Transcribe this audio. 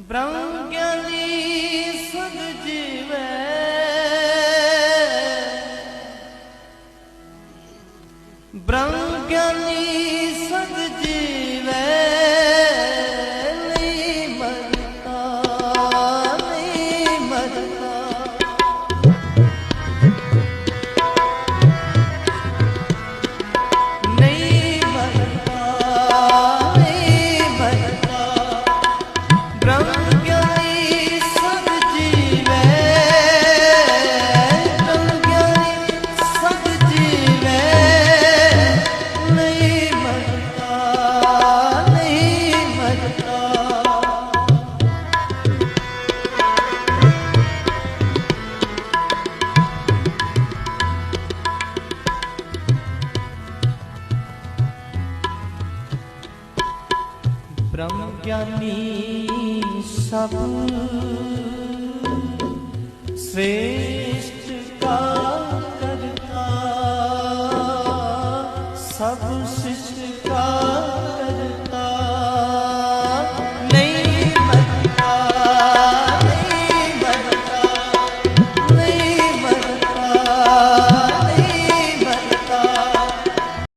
ਬ੍ਰਹਮ ਗਿਆਨੀ ਸਦ ਜੀਵੈ। ਬ੍ਰਹਮ ਗਿਆਨੀ ਸਦ ਬ੍ਰਹਮ ਗਿਆਨੀ ਸਭ ਸ੍ਰੇਸ਼ਟ ਕਾ ਕਰਤਾ ਸਭ ਸਿਸ਼ਟ ਕਾ